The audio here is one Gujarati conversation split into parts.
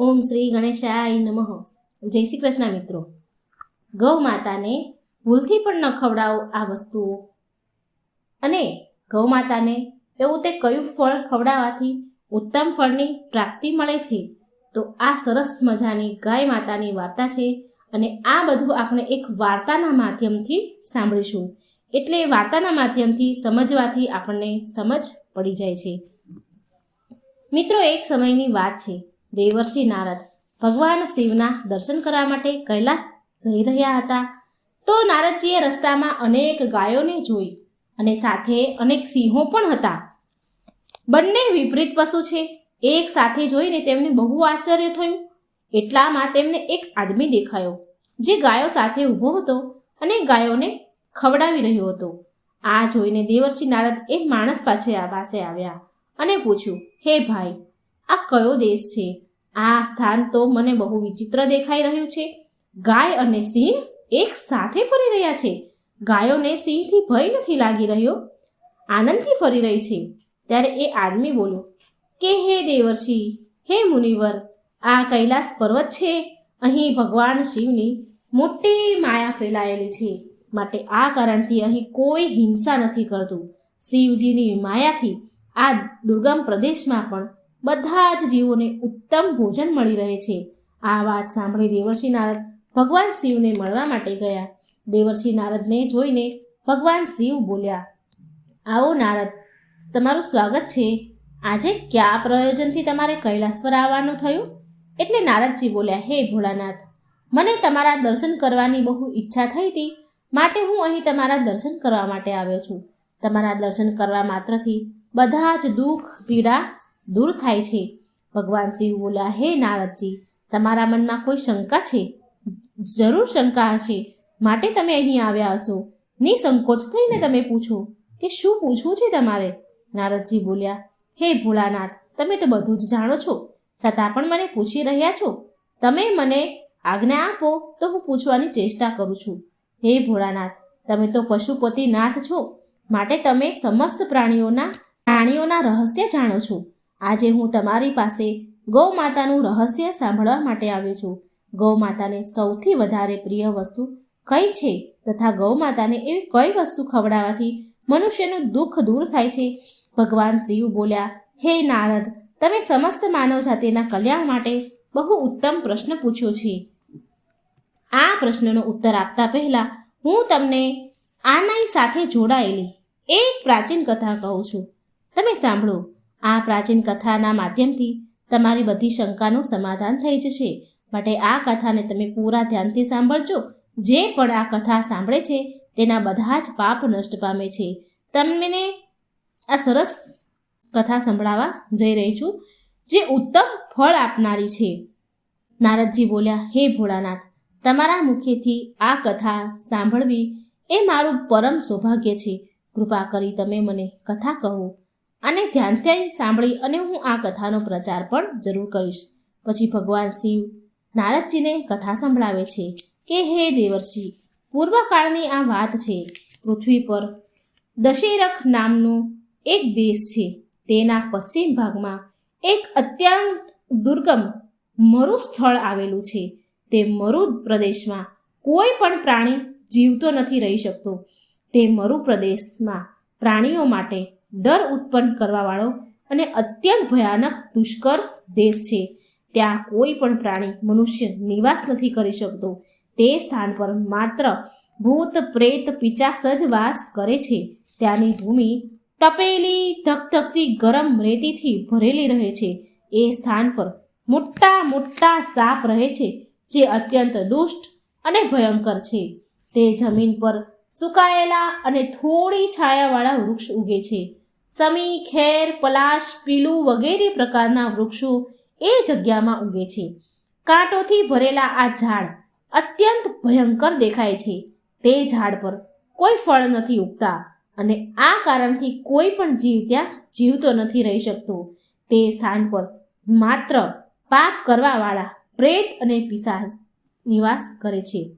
ઓમ શ્રી ગણેશાય નમઃ. જય શ્રી કૃષ્ણ મિત્રો. ગૌ માતાને ભૂલથી પણ ન ખવડાવો આ વસ્તુઓ. અને ગૌ માતાને એવું તે કયું ફળ ખવડાવવાથી ઉત્તમ ફળની પ્રાપ્તિ મળે છે? તો આ સરસ મજાની ગાય માતાની વાર્તા છે અને આ બધું આપણે એક વાર્તાના માધ્યમથી સાંભળીશું. એટલે વાર્તાના માધ્યમથી સમજવાથી આપણને સમજ પડી જાય છે. મિત્રો, એક સમયની વાત છે. દેવર્ષિ નારદ. ભગવાન શિવના દર્શન કરવા માટે કૈલાસ જઈ રહ્યા હતા. તો નારદજીએ રસ્તામાં અનેક ગાયોને જોઈ અને સાથે અનેક સિંહો પણ હતા. બંને વિપરીત પશુ છે. એક સાથે જોઈને તેમને બહુ આશ્ચર્ય થયું. એટલામાં તેમને એક આદમી દેખાયો, જે ગાયો સાથે ઊભો હતો અને ગાયોને ખવડાવી રહ્યો હતો. આ જોઈને દેવર્ષિ નારદ એ માણસ પાસે પાસે આવ્યા અને પૂછ્યું, હે ભાઈ આ કયો દેશ છે? આ સ્થાન તો મને બહુ વિચિત્ર દેખાઈ રહ્યું છે. ગાય અને સિંહ એક સાથે ફરી રહ્યા છે. ગાયોને સિંહથી ભય નથી લાગી રહ્યો. આનંદથી ફરી રહી છે. ત્યારે એ આદમી બોલ્યો, કે હે દેવર્ષિ, હે મુનિવર, આ કૈલાસ પર્વત છે. અહીં ભગવાન શિવની મોટી માયા ફેલાયેલી છે. માટે આ કારણથી અહીં કોઈ હિંસા નથી કરતું. શિવજીની માયાથી આ દુર્ગમ પ્રદેશમાં પણ બધા જ જીવોને ઉત્તમ ભોજન મળી રહે છે. આ વાત સાંભળી દેવર્ષિ નારદ ભગવાન શિવને મળવા માટે ગયા. દેવર્ષિ નારદને જોઈને ભગવાન શિવ બોલ્યા, આવો નારદ, તમારું સ્વાગત છે. આજે કયા પ્રયોજનથી તમારે કૈલાસ પર આવવાનું થયું? એટલે નારદજી બોલ્યા, હે ભોળાનાથ, મને તમારા દર્શન કરવાની બહુ ઈચ્છા થઈ હતી. માટે હું અહીં તમારા દર્શન કરવા માટે આવ્યો છું. તમારા દર્શન કરવા માત્રથી બધા જ દુઃખ, પીડા દૂર થાય છે. ભગવાન શિવ બોલ્યા, હે નારદજી, તમારા મનમાં કોઈ શંકા છે? જરૂર શંકા હશે. માટે તમે અહીં આવ્યા હશો. નિસંકોચ થઈને તમે પૂછો કે શું પૂછવું છે તમારે? નારદજી બોલ્યા, હે ભોળાનાથ, તમે તો બધું જ જાણો છો. છતાં પણ મને પૂછી રહ્યા છો. તમે મને આજ્ઞા આપો તો હું પૂછવાની ચેષ્ટા કરું છું. હે ભોળાનાથ, તમે તો પશુપતિ નાથ છો. માટે તમે સમસ્ત પ્રાણીઓના પ્રાણીઓના રહસ્ય જાણો છો. આજે હું તમારી પાસે ગૌ માતાનું રહસ્ય સાંભળવા માટે આવ્યો છું. ગૌ માતાને સૌથી વધારે પ્રિય વસ્તુ કઈ છે તથા ગૌ માતાને એવી કઈ વસ્તુ ખવડાવવાથી મનુષ્યનું દુઃખ દૂર થાય છે? ભગવાન શિવ બોલ્યા, હે નારદ, તમે સમસ્ત માનવ જાતિના કલ્યાણ માટે બહુ ઉત્તમ પ્રશ્ન પૂછ્યો છે. આ પ્રશ્નનો ઉત્તર આપતા પહેલા હું તમને આનાઈ સાથે જોડાયેલી એક પ્રાચીન કથા કહું છું. તમે સાંભળો. આ પ્રાચીન કથાના માધ્યમથી તમારી બધી શંકાનું સમાધાન થઈ જશે. માટે આ કથાને તમે પૂરા ધ્યાનથી સાંભળજો. જે પણ આ કથા સાંભળે છે, તેના બધા જ પાપ નષ્ટ પામે છે. તમને આ સરસ કથા સંભળાવા જઈ રહી છું, જે ઉત્તમ ફળ આપનારી છે. નારદજી બોલ્યા, હે ભોળાનાથ, તમારા મુખેથી આ કથા સાંભળવી એ મારું પરમ સૌભાગ્ય છે. કૃપા કરી તમે મને કથા કહો. અને ધ્યાનથી સાંભળી અને હું આ કથાનો પ્રચાર પણ જરૂર કરીશ. પછી ભગવાન શિવ નારદજીને કથા સંભળાવે છે કે, હે દેવર્ષિ, પૂર્વકાળની આ વાત છે. પૃથ્વી પર દશેરખ નામનો એક દેશ છે. તેના પશ્ચિમ ભાગમાં એક અત્યંત દુર્ગમ મરુ સ્થળ આવેલું છે. તે મરુ પ્રદેશમાં કોઈ પણ પ્રાણી જીવતો નથી રહી શકતો. તે મરુ પ્રદેશમાં પ્રાણીઓ માટે ડર ઉત્પન્ન કરવાવાળો અને અત્યંત ભયાનક, દુષ્કર દેશ છે. ત્યાં કોઈ પણ પ્રાણી મનુષ્ય નિવાસ નથી કરી શકતો. તે સ્થાન પર માત્ર ભૂત, પ્રેત, પિચાસ જ વાસ કરે છે. ત્યાંની ભૂમિ તપેલી, ધકધકતી, ગરમ રેતીથી ભરેલી રહે છે. એ સ્થાન પર મોટા મોટા સાપ રહે છે, જે અત્યંત દુષ્ટ અને ભયંકર છે. તે જમીન પર સુકાયેલા અને થોડી છાયાવાળા વૃક્ષ ઉગે છે. સમી, ખેર, પલાશ, પીલું વગેરે પ્રકારના વૃક્ષો એ જગ્યામાં ઉગે છે. કાંટોથી ભરેલા આ ઝાડ અત્યંત ભયંકર દેખાય છે. તે ઝાડ પર કોઈ ફળ નથી ઉગતા અને આ કારણથી કોઈ પણ જીવ ત્યાં જીવતો નથી રહી શકતો. તે સ્થાન પર માત્ર પાપ કરવાવાળા પ્રેત અને પિશાચ નિવાસ કરે છે.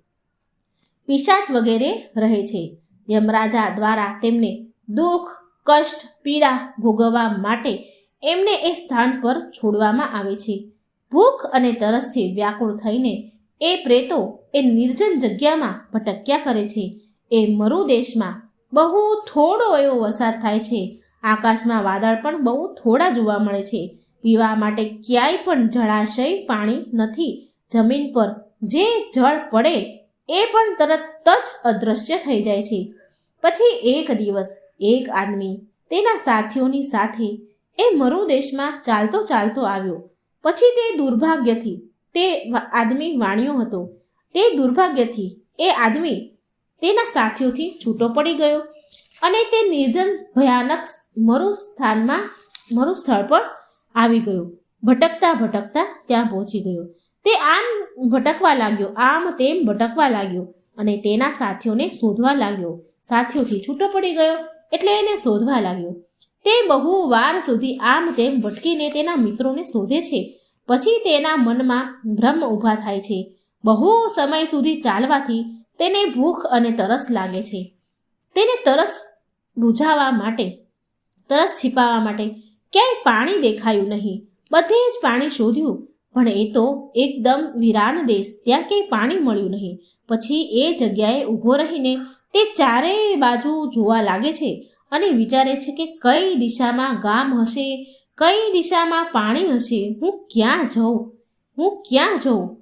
પિશાચ વગેરે રહે છે. યમરાજા દ્વારા તેમને દુઃખ કષ્ટ, પીડા ભોગવવા માટે એમને એ સ્થાન પર છોડવામાં આવે છે. ભૂખ અને તરસથી વ્યાકુળ થઈને એ પ્રેતો એ નિર્જન જગ્યામાં ભટક્યા કરે છે. એ મરુ દેશમાં બહુ થોડો એવો વરસાદ થાય છે. આકાશમાં વાદળ પણ બહુ થોડા જોવા મળે છે. પીવા માટે ક્યાંય પણ જળાશય, પાણી નથી. જમીન પર જે જળ પડે, એ પણ તરત જ અદૃશ્ય થઈ જાય છે. પછી એક દિવસ એક આદમી તેના સાથીઓની સાથે એ મરુ દેશમાં ચાલતો ચાલતો આવ્યો. પછી તે દુર્ભાગ્યથી તે આદમી વાણ્યો હતો. તે દુર્ભાગ્યથી એ આદમી તેના સાથીઓથી છૂટો પડી ગયો અને તે નિર્જન ભયાનક મરુ સ્થાનમાં, મરુ સ્થળ પર આવી ગયો. ભટકતા ભટકતા ત્યાં પહોંચી ગયો. તે આમ ભટકવા લાગ્યો, આમ તેમ ભટકવા લાગ્યો અને તેના સાથીઓને શોધવા લાગ્યો. સાથીઓથી છૂટો પડી ગયો. એટલે એને શોધવા લાગ્યો. તે બહુ વાર સુધી આમ તેમ ભટકીને તેના મિત્રોને શોધે છે. પછી તેના મનમાં ભ્રમ ઊભા થાય છે. બહુ સમય સુધી ચાલવાથી તેને ભૂખ અને તરસ લાગે છે. તેને તરસ બુઝાવવા માટે, તરસ છીપાવવા માટે ક્યાંય પાણી દેખાયું નહીં. બધે જ પાણી શોધ્યું, પણ એ તો એકદમ વિરાન દેશ. ત્યાં ક્યાંય પાણી મળ્યું નહીં. પછી એ જગ્યાએ ઊભો રહીને તે ચારેય બાજુ જોવા લાગે છે અને વિચારે છે કે કઈ દિશામાં ગામ હશે, કઈ દિશામાં પાણી હશે, હું ક્યાં જાઉં, હું ક્યાં જઉં?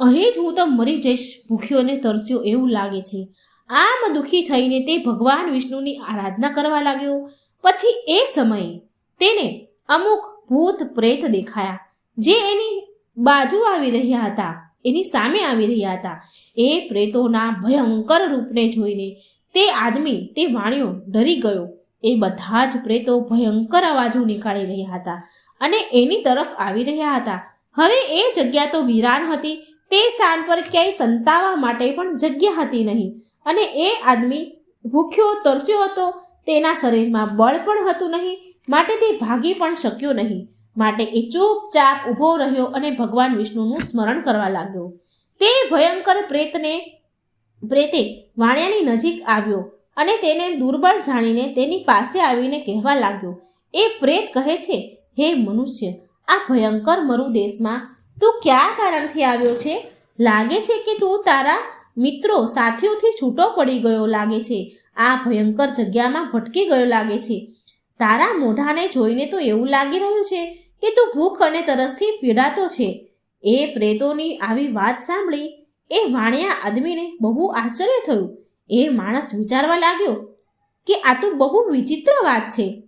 અહીં જ હું તો મરી જઈશ ભૂખ્યો ને તરસ્યો એવું લાગે છે. આમ દુઃખી થઈને તે ભગવાન વિષ્ણુની આરાધના કરવા લાગ્યો. પછી એ સમયે તેને અમુક ભૂત પ્રેત દેખાયા, જે એની બાજુ આવી રહ્યા હતા. એની સામે આવી રહ્યા હતા. એ પ્રેતોના ભયંકર રૂપને જોઈને તે આદમી, તે વાણિયો ડરી ગયો. એ બધા જ પ્રેતો ભયંકર અવાજો નીકાળી રહ્યા હતા અને એની તરફ આવી રહ્યા હતા. હવે એ જગ્યા તો વિરાન હતી. તે સ્થાન પર ક્યાંય સંતાવા માટે પણ જગ્યા હતી નહીં. અને એ આદમી ભૂખ્યો, તરસ્યો હતો. તેના શરીરમાં બળ પણ હતું નહીં. માટે તે ભાગી પણ શક્યો નહીં. માટે એ ચૂપચાપ ઊભો રહ્યો અને ભગવાન વિષ્ણુનું સ્મરણ કરવા લાગ્યો. તે ભયંકર પ્રેતને, પ્રેતે વાણિયાની નજીક આવ્યો અને તેને દુર્બળ જાણીને તેની પાસે આવીને કહેવા લાગ્યો, એ પ્રેત કહે છે, હે મનુષ્ય, આ ભયંકર મરુ દેશમાં તું કયા કારણથી આવ્યો છે? લાગે છે કે તું તારા મિત્રો સાથીઓથી છૂટો પડી ગયો લાગે છે. આ ભયંકર જગ્યામાં ભટકી ગયો લાગે છે. તારા મોઢાને જોઈને તો એવું લાગી રહ્યું છે કે તું ભૂખ અને તરસથી પીડાતો છે. એ પ્રેતોની આવી વાત સાંભળી એ વાણિયા આદમીને બહુ આશ્ચર્ય થયું. એ માણસ વિચારવા લાગ્યો કે આ તો બહુ વિચિત્ર વાત છે.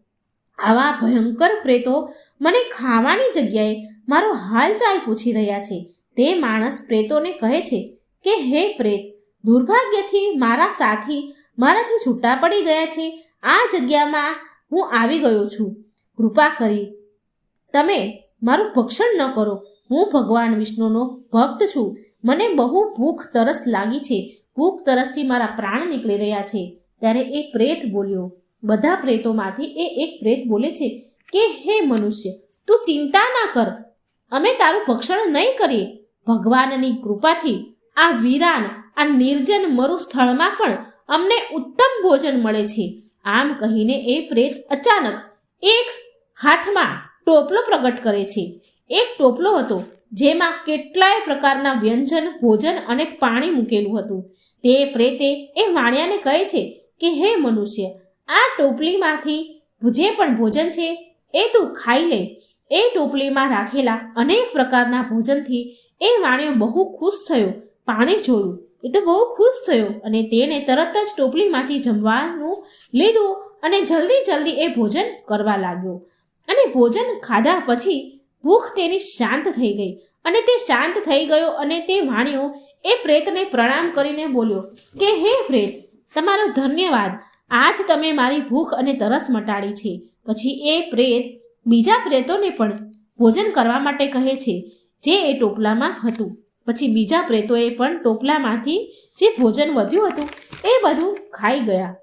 આવા ભયંકર પ્રેતો મને ખાવાની જગ્યાએ મારો હાલચાલ પૂછી રહ્યા છે. તે માણસ પ્રેતોને કહે છે કે, હે પ્રેત, દુર્ભાગ્યથી મારા સાથી મારાથી છૂટા પડી ગયા છે. આ જગ્યામાં હું આવી ગયો છું. કૃપા કરી તમે મારું ભક્ષણ ન કરો. હું ભગવાન વિષ્ણુનો ભક્ત છું. મને બહુ ભૂખ તરસ લાગી છે. ભૂખ તરસથી મારા પ્રાણ નીકળી રહ્યા છે. ત્યારે એ પ્રેત બોલ્યો. બધા પ્રેતોમાંથી એ એક પ્રેત બોલે છે કે, હે મનુષ્ય, તું ચિંતા ના કર. અમે તારું ભક્ષણ નહીં કરીએ. ભગવાનની કૃપાથી આ વિરાન, આ નિર્જન મરુ સ્થળમાં પણ અમને ઉત્તમ ભોજન મળે છે. આમ કહીને એ પ્રેત અચાનક એક હાથમાં ટોપલો પ્રગટ કરે છે. એક ટોપલો હતો જેમાં કેટલાય પ્રકારના વ્યંજન, ભોજન અને પાણી મૂકેલું હતું. તે પ્રેતે એ વાણિયાને કહે છે કે, હે મનુષ્ય, આ ટોપલીમાંથી જે પણ ભોજન છે એ તું ખાઈ લે. એ ટોપલીમાં રાખેલા અનેક પ્રકારના ભોજનથી એ વાણિયો બહુ ખુશ થયો. પાણી જોયું. એ તો બહુ ખુશ થયો અને તેણે તરત જ ટોપલીમાંથી જમવાનું લીધું અને જલ્દી જલ્દી એ ભોજન કરવા લાગ્યો. અને ભોજન ખાધા પછી ભૂખ તેની શાંત થઈ ગઈ. અને તે શાંત થઈ ગયો અને તે વાણિયો એ પ્રેતને પ્રણામ કરીને બોલ્યો, કે હે પ્રેત, તમારો ધન્યવાદ. આજ તમે મારી ભૂખ અને તરસ મટાડી છે. પછી એ પ્રેત બીજા પ્રેતોને પણ ભોજન કરવા માટે કહે છે, જે એ ટોપલામાં હતું. પછી બીજા પ્રેતોએ પણ ટોપલામાંથી જે ભોજન વધ્યું હતું, એ બધું ખાઈ ગયા.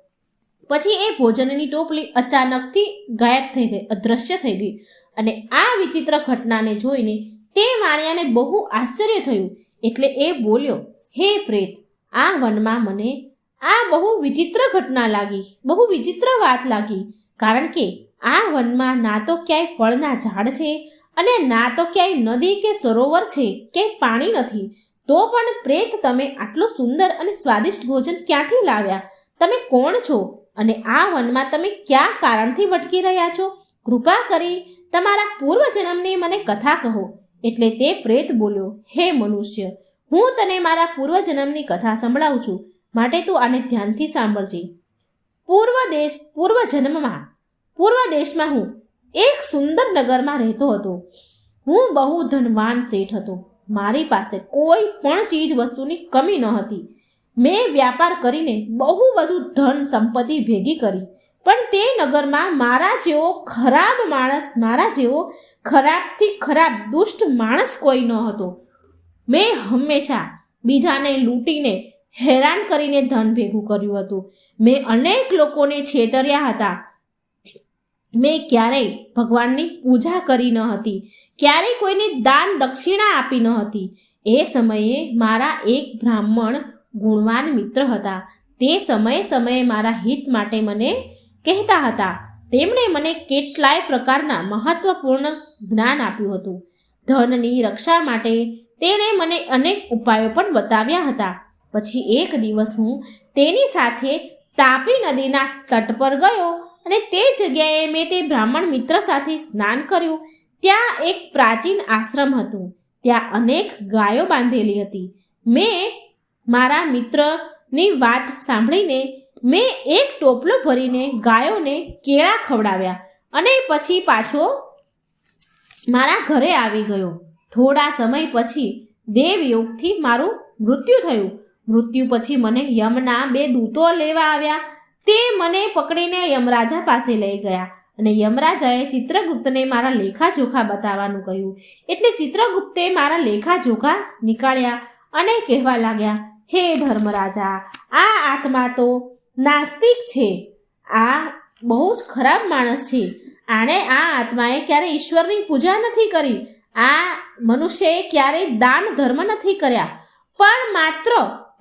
પછી એ ભોજનની ટોપલી અચાનકથી ગાયબ થઈ ગઈ અદૃશ્ય થઈ ગઈ. અને આ વિચિત્ર ઘટનાને જોઈને તે વાણિયાને બહુ આશ્ચર્ય થયું. એટલે એ બોલ્યો, હે પ્રેત, આ વનમાં મને આ બહુ વિચિત્ર ઘટના લાગી, બહુ વિચિત્ર વાત લાગી. કારણ કે આ વનમાં ના તો ક્યાંય ફળના ઝાડ છે અને ના તો ક્યાંય નદી કે સરોવર છે કે પાણી નથી. તો પણ પ્રેત, તમે આટલું સુંદર અને સ્વાદિષ્ટ ભોજન ક્યાંથી લાવ્યા? તમે કોણ છો? અને આ વનમાં તમે કયા કારણથી ભટકી રહ્યા છો? કૃપા કરી તમારા પૂર્વજન્મની મને કથા કહો. એટલે તે પ્રેત બોલ્યો, હે મનુષ્ય, હું તને મારા પૂર્વજન્મની કથા સંભળાવું છું. માટે તું આને ધ્યાનથી સાંભળજે. પૂર્વ દેશ, પૂર્વ જન્મમાં, પૂર્વ દેશમાં હું એક સુંદર નગરમાં રહેતો હતો. હું બહુ ધનવાન શેઠ હતો. મારી પાસે કોઈ પણ ચીજ વસ્તુની કમી ન હતી મેં વ્યાપાર કરીને બહુ બધું ધન સંપત્તિ ભેગી કરી. પણ તે નગરમાં મારા જેવો ખરાબ માણસ, મારા જેવો ખરાબથી ખરાબ દુષ્ટ માણસ કોઈ ન હતો. મેં હંમેશા બીજાને લૂંટીને હેરાન કરીને ધન ભેગું કર્યું હતું. મેં અનેક લોકોને છેતર્યા હતા. મેં ક્યારેય ભગવાનની પૂજા કરી ન હતી. ક્યારેય કોઈને દાન દક્ષિણા આપી ન હતી. એ સમયે મારા એક બ્રાહ્મણ ગુણવાન મિત્ર હતા. તે સમયે સમયે મારા હિત માટે મને કહેતા હતા. તેમણે મને કેટલાય પ્રકારના મહત્વપૂર્ણ જ્ઞાન આપ્યું હતું. ધનની રક્ષા માટે તેણે મને અનેક ઉપાયો પણ બતાવ્યા હતા. પછી એક દિવસ હું તેની સાથે તાપી નદીના તટ પર ગયો અને તે જગ્યાએ મેં તે બ્રાહ્મણ મિત્ર સાથે સ્નાન કર્યું. ત્યાં એક પ્રાચીન આશ્રમ હતું. ત્યાં અનેક ગાયો બાંધેલી હતી. મેં મારા મિત્રની વાત સાંભળીને મેં એક ટોપલો ભરીને ગાયોને કેળા ખવડાવ્યા અને પછી પાછો મારા ઘરે આવી ગયો. થોડા સમય પછી દેવયોગથી મારું મૃત્યુ થયું. મૃત્યુ પછી મને યમના બે દૂતો લેવા આવ્યા. તે મને પકડીને યમરાજા પાસે લઈ ગયા અને યમરાજાએ ચિત્રગુપ્તને મારા લેખાજોખા બતાવવાનું કહ્યું. એટલે ચિત્રગુપ્તે મારા લેખાજોખા નીકાળ્યા અને કહેવા લાગ્યા હે ધર્મરાજા, આ આત્મા તો નાસ્તિક છે. આ બહુ જ ખરાબ માણસ છે. આણે આ આત્માએ ક્યારે ઈશ્વરની પૂજા નથી કરી? આ મનુષ્યએ ક્યારેય દાન ધર્મ નથી કર્યા? પણ માત્ર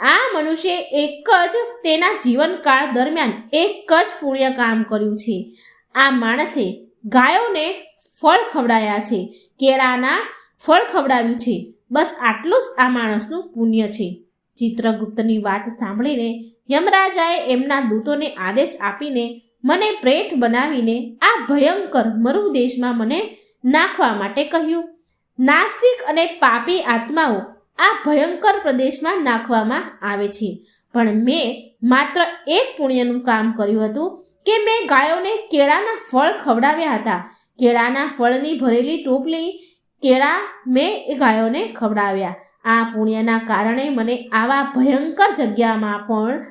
આ મનુષ્ય એક જ તેના જીવનકાળ દરમિયાન એક જ પુણ્ય કામ કર્યું છે. આ માણસે ગાયોને ફળ ખવડાયા છે. કેળાના ફળ ખવડાવ્યું છે. બસ આટલું જ આ માણસનું પુણ્ય છે. ચિત્રગુપ્તની વાત સાંભળીને યમરાજાએ એમના દૂતોને આદેશ આપીને મને પ્રેત બનાવીને આ ભયંકર મરુદેશમાં મને નાખવા માટે કહ્યું. નાસ્તિક અને પાપી આત્માઓ આ ભયંકર પ્રદેશમાં નાખવામાં આવે છે. પણ મેં માત્ર એક પુણ્યનું કામ કર્યું હતું કે મેં ગાયોને કેળાના ફળ ખવડાવ્યા હતા. કેળાના ફળની ભરેલી ટોપલી, કેળા મેં એ ગાયોને ખવડાવ્યા. આ પુણ્યના કારણે મને આવા ભયંકર જગ્યામાં પણ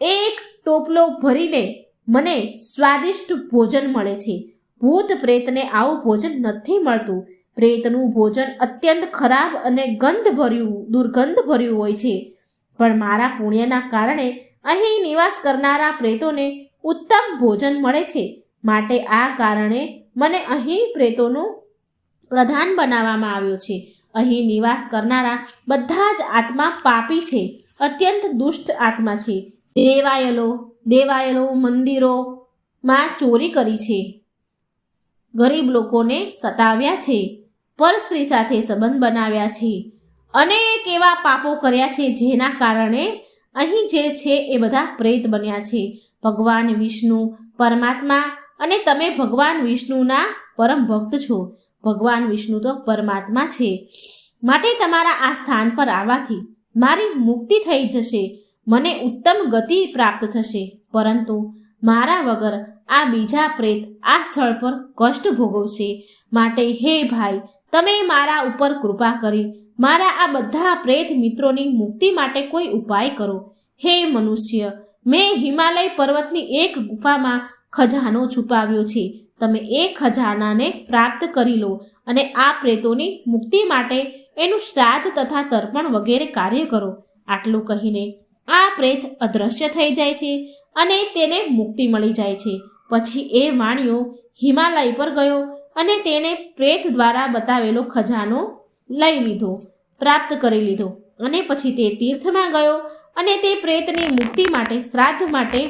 એક ટોપલો ભરીને મને સ્વાદિષ્ટ ભોજન મળે છે. ભૂત પ્રેતને આવું ભોજન નથી મળતું. પ્રેતનું ભોજન અત્યંત ખરાબ અને ગંધ ભર્યું દુર્ગંધ ભર્યું હોય છે. પણ મારા પુણ્યના કારણે અહીં નિવાસ કરનારા પ્રેતોને ઉત્તમ ભોજન મળે છે. માટે આ કારણે મને અહીં પ્રેતોનું પ્રધાન બનાવવામાં આવ્યો છે. અહીં નિવાસ કરનારા બધા જ આત્મા પાપી છે. અત્યંત દુષ્ટ આત્મા છે. દેવાયલો દેવાયલો મંદિરોમાં ચોરી કરી છે. ગરીબ લોકોને સતાવ્યા છે. પર સ્ત્રી સાથે સંબંધ બનાવ્યા છે. અનેક એવા પાપો કર્યા છે જેના કારણે અહીં જે છે એ બધા પ્રેત બન્યા છે. ભગવાન વિષ્ણુ, પરમાત્મા અને તમે ભગવાન વિષ્ણુના પરમ ભક્ત છો. ભગવાન વિષ્ણુ તો પરમાત્મા છે. માટે તમારા આ સ્થાન પર આવવાથી મારી મુક્તિ થઈ જશે. મને ઉત્તમ ગતિ પ્રાપ્ત થશે. પરંતુ મારા વગર આ બીજા પ્રેત આ સ્થળ પર કષ્ટ ભોગવશે. માટે હે ભાઈ, તમે મારા ઉપર કૃપા કરી મારા આ બધા પ્રેત મિત્રોની મુક્તિ માટે કોઈ ઉપાય કરો. હે મનુષ્ય, મેં હિમાલય પર્વતની એક ગુફામાં ખજાનો છુપાવ્યો છે. તમે એ ખજાનાને પ્રાપ્ત કરી લો અને આ પ્રેતોની મુક્તિ માટે એનું શ્રાદ્ધ તથા તર્પણ વગેરે કાર્ય કરો. આટલું કહીને આ પ્રેત અદૃશ્ય થઈ જાય છે અને તેને મુક્તિ મળી જાય છે. પછી એ વાણિયો હિમાલય પર ગયો અને તેને પ્રેત દ્વારા બતાવેલો ખજાનો લઈ લીધો, પ્રાપ્ત કરી લીધો અને પછી તે તીર્થમાં ગયો અને તે પ્રેતની મુક્તિ માટે શ્રાદ્ધ માટે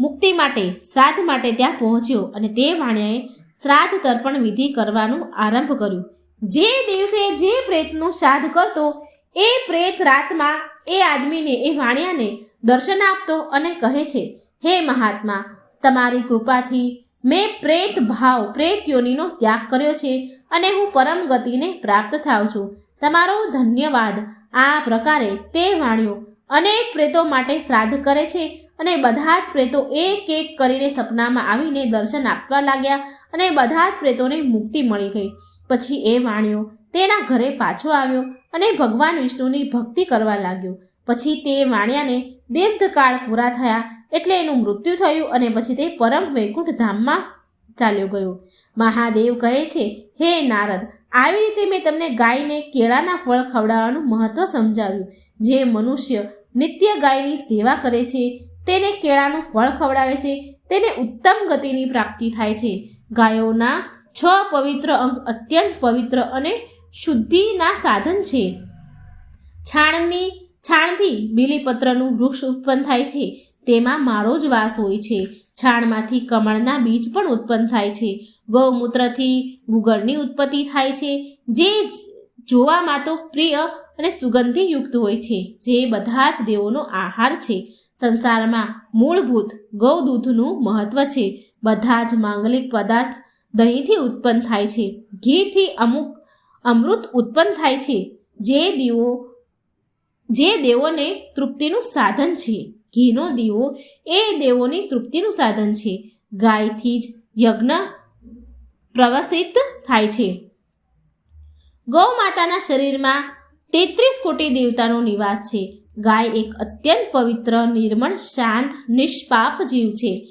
મુક્તિ માટે, શ્રાદ્ધ માટે ત્યાં પહોંચ્યો અને તે વાણિયાએ શ્રાદ્ધ તર્પણ વિધિ કરવાનું આરંભ કર્યું. જે દિવસે જે પ્રેતનું શ્રાદ્ધ કરતો, એ પ્રેત રાતમાં એ આદમીને, એ વાણિયાને દર્શન આપતો અને કહે છે, હે મહાત્મા, તમારી કૃપાથી મેં પ્રેત ભાવ, પ્રેત યોનિનો ત્યાગ કર્યો છે અને હું પરમ ગતિને પ્રાપ્ત થાઉં છું. તમારો ધન્યવાદ. આ પ્રકારે તે વાણિયો અનેક પ્રેતો માટે શ્રાદ્ધ કરે છે અને બધા જ પ્રેતો એક એક કરીને સપનામાં આવીને દર્શન આપવા લાગ્યા અને બધા જ પ્રેતોને મુક્તિ મળી ગઈ. પછી એ વાણિયો તેના ઘરે પાછો આવ્યો અને ભગવાન વિષ્ણુની ભક્તિ કરવા લાગ્યો. પછી તે વાણિયાને દીર્ઘકાળ પૂરા થયા એટલે એનું મૃત્યુ થયું અને પછી તે પરમ વૈકુંઠ ધામમાં ચાલ્યો ગયો. મહાદેવ કહે છે, હે નારદ, આવી રીતે મેં તમને ગાયને કેળાના ફળ ખવડાવવાનું મહત્વ સમજાવ્યું. જે મનુષ્ય નિત્ય ગાયની સેવા કરે છે તેને કેળાનું ફળ ખવડાવે છે. તેને ઉત્તમ ગતિની પ્રાપ્તિ થાય છે. ગાયોના છ પવિત્ર અંગ અત્યંત પવિત્ર અને શુદ્ધિના સાધન છે. છાણની, છાણથી બીલીપત્રનું વૃક્ષ ઉત્પન્ન થાય છે. તેમાં મારો જ વાસ હોય છે. છાણમાંથી કમળના બીજ પણ ઉત્પન્ન થાય છે. ગૌમૂત્રથી ગુગળની ઉત્પત્તિ થાય છે. જે જોવામાં તો પ્રિય અને સુગંધીયુક્ત હોય છે. જે બધા જ દેવોનો આહાર છે. સંસારમાં મૂળભૂત ગૌદૂધનું મહત્વ છે. બધા જ માંગલિક પદાર્થ દહીંથી ઉત્પન્ન થાય છે. ઘીથી અમુક અમૃત ઉત્પન્ન થાય છે. જે દીવો જે દેવોને તૃપ્તિનું સાધન છે. ઘીનો દીવો એ દેવોની તૃપ્તિનું સાધન છે. ગાયથી જ યજ્ઞ પ્રવસિત થાય છે. ગૌ માતાના શરીરમાં તેત્રીસ કોટી દેવતાનો નિવાસ છે. ગાય એક અત્યંત પવિત્ર, નિર્મળ, શાંત, નિષ્પાપ જીવ છે.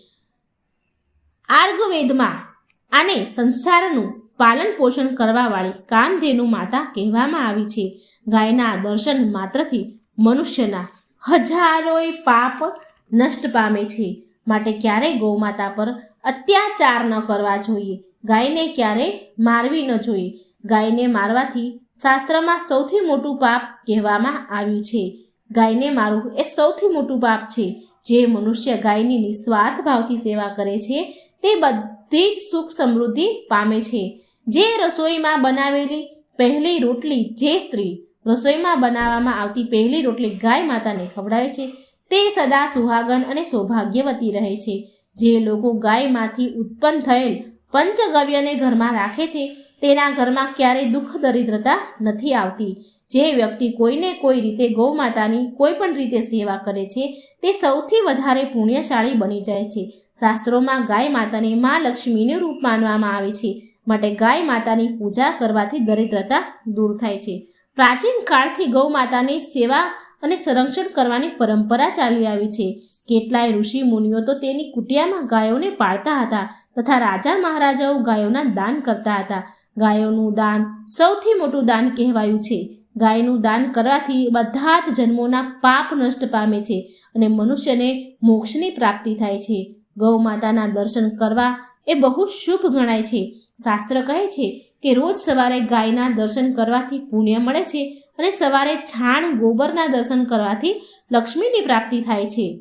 આર્ગવેદમાં આને સંસારનું પાલન પોષણ કરવાવાળી કામધેનુ માતા કહેવામાં આવી છે. ગાયના દર્શન માત્રથી મનુષ્યના હજારોય પાપ નષ્ટ પામે છે. માટે ક્યારેય ગૌમાતા પર અત્યાચાર ન કરવા જોઈએ. ગાયને ક્યારેય મારવી ન જોઈએ. ગાયને મારવાથી શાસ્ત્રમાં સૌથી મોટું પાપ કહેવામાં આવ્યું છે. ગાયને મારવું એ સૌથી મોટું પાપ છે. જે મનુષ્ય ગાયની નિસ્વાર્થ ભાવથી સેવા કરે છે, તે બધી જ સુખ સમૃદ્ધિ પામે છે. જે રસોઈમાં બનાવેલી પહેલી રોટલી જે સ્ત્રી રસોઈમાં બનાવવામાં આવતી પહેલી રોટલી ગાય માતાને ખવડાવે છે, તે સદા સુહાગન અને સૌભાગ્યવતી રહે છે. જે લોકો ગાયમાંથી ઉત્પન્ન થયેલ પંચગવ્યને ઘરમાં રાખે છે, તેના ઘરમાં ક્યારેય દુઃખ દરિદ્રતા નથી આવતી. જે વ્યક્તિ કોઈને કોઈ રીતે ગૌ માતાની કોઈ પણ રીતે સેવા કરે છે, તે સૌથી વધારે પુણ્યશાળી બની જાય છે. શાસ્ત્રોમાં ગાય માતાને મા લક્ષ્મીનું રૂપ માનવામાં આવે છે. માટે ગાય માતાની પૂજા કરવાથી દરિદ્રતા દૂર થાય છે. પ્રાચીન કાળથી ગૌ માતાની સેવા અને સંરક્ષણ કરવાની પરંપરા ચાલી આવી છે. કેટલાય ઋષિ મુનિઓ તો તેની કુટિયામાં ગાયોને પાળતા હતા તથા રાજા મહારાજાઓ ગાયોના દાન કરતા હતા. ગાયોનું દાન સૌથી મોટું દાન કહેવાયું છે. ગાયનું દાન કરવાથી બધા જ જન્મોના પાપ નષ્ટ પામે છે અને મનુષ્યને મોક્ષની પ્રાપ્તિ થાય છે. ગૌ માતાના દર્શન કરવા એ બહુ શુભ ગણાય છે. શાસ્ત્ર કહે છે કે રોજ સવારે ગાયના દર્શન કરવાથી પુણ્ય મળે છે અને સવારે છાણ ગોબરના દર્શન કરવાથી લક્ષ્મીની પ્રાપ્તિ થાય છે.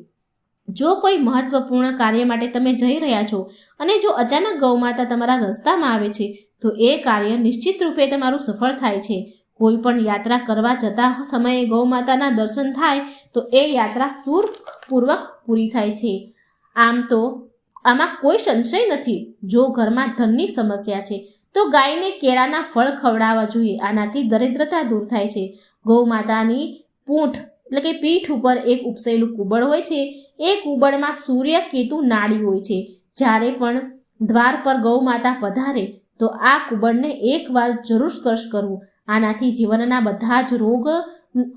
જો કોઈ મહત્વપૂર્ણ કાર્ય માટે તમે જઈ રહ્યા છો અને જો અચાનક ગૌમાતા તમારા રસ્તામાં આવે છે, તો એ કાર્ય નિશ્ચિત રૂપે તમારું સફળ થાય છે. કોઈ પણ યાત્રા કરવા જતા સમયે ગૌમાતાના દર્શન થાય તો એ યાત્રા સુરપૂર્વક પૂરી થાય છે. આમ તો આમાં કોઈ સંશય નથી. જો ઘરમાં ધનની સમસ્યા છે, તો ગાયને કેળાના ફળ ખવડાવવા જોઈએ. આનાથી દરિદ્રતા દૂર થાય છે. ગૌ માતાની પૂંઠ એટલે કે પીઠ ઉપર એક ઉપસેલું કુબળ હોય છે. એ કુબળમાં સૂર્ય, કેતુ, નાડી હોય છે. જ્યારે પણ દ્વાર પર ગૌ માતા પધારે, તો આ કુબળને એકવાર જરૂર સ્પર્શ કરવું. આનાથી જીવનના બધા જ રોગ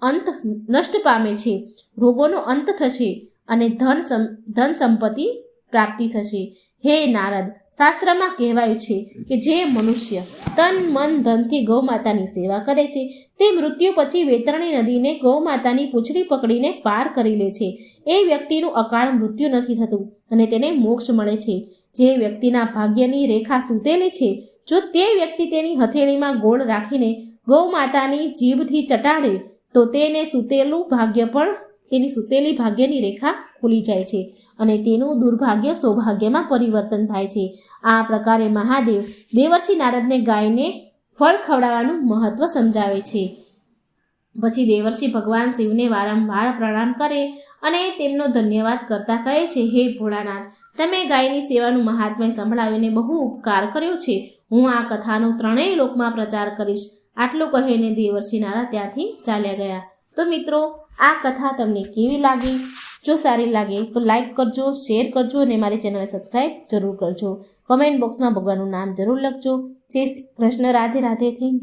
અંત નષ્ટ પામે છે. રોગોનો અંત થશે અને ધન ધન સંપત્તિ પ્રાપ્તિ થશે. હે નારદ, શાસ્ત્રમાં કહેવાયું છે કે જે મનુષ્ય તન, મન, ધનથી ગૌ માતાની સેવા કરે છે, તે મૃત્યુ પછી વેતરણી નદીને ગૌ માતાની પૂંછડી પકડીને પાર કરી લે છે. એ વ્યક્તિનું અકાળ મૃત્યુ નથી થતું અને તેને મોક્ષ મળે છે. જે વ્યક્તિના ભાગ્યની રેખા સૂતેલી છે, જો તે વ્યક્તિ તેની હથેળીમાં ગોળ રાખીને ગૌ માતાની જીભથી ચટાડે તો તેને સૂતેલું ભાગ્ય પણ તેની સૂતેલી ભાગ્યની રેખા ખુલી જાય છે અને તેનું દુર્ભાગ્ય સૌભાગ્યમાં પરિવર્તન થાય છે. આ પ્રકારે મહાદેવ દેવર્ષિ નારદને ગાયને ફળ ખવડાવવાનું મહત્વ સમજાવે છે. પછી દેવર્ષિ ભગવાન શિવને વારંવાર પ્રણામ કરે અને તેમનો ધન્યવાદ કરતા કહે છે, હે ભોળાનાથ, તમે ગાયની સેવાનું મહાત્મ્ય સંભળાવીને બહુ ઉપકાર કર્યો છે. હું આ કથાનો ત્રણેય લોકમાં પ્રચાર કરીશ. આટલું કહીને દેવર્ષિ ત્યાંથી ચાલ્યા ગયા. તો મિત્રો, આ કથા તમને કેવી લાગી? જો સારી લાગે તો લાઈક કરજો, શેર કરજો અને મારી ચેનલને સબસ્ક્રાઈબ જરૂર કરજો. કમેન્ટ બોક્સમાં ભગવાનનું નામ જરૂર લખજો. જય કૃષ્ણ. રાધે રાધે. થેન્ક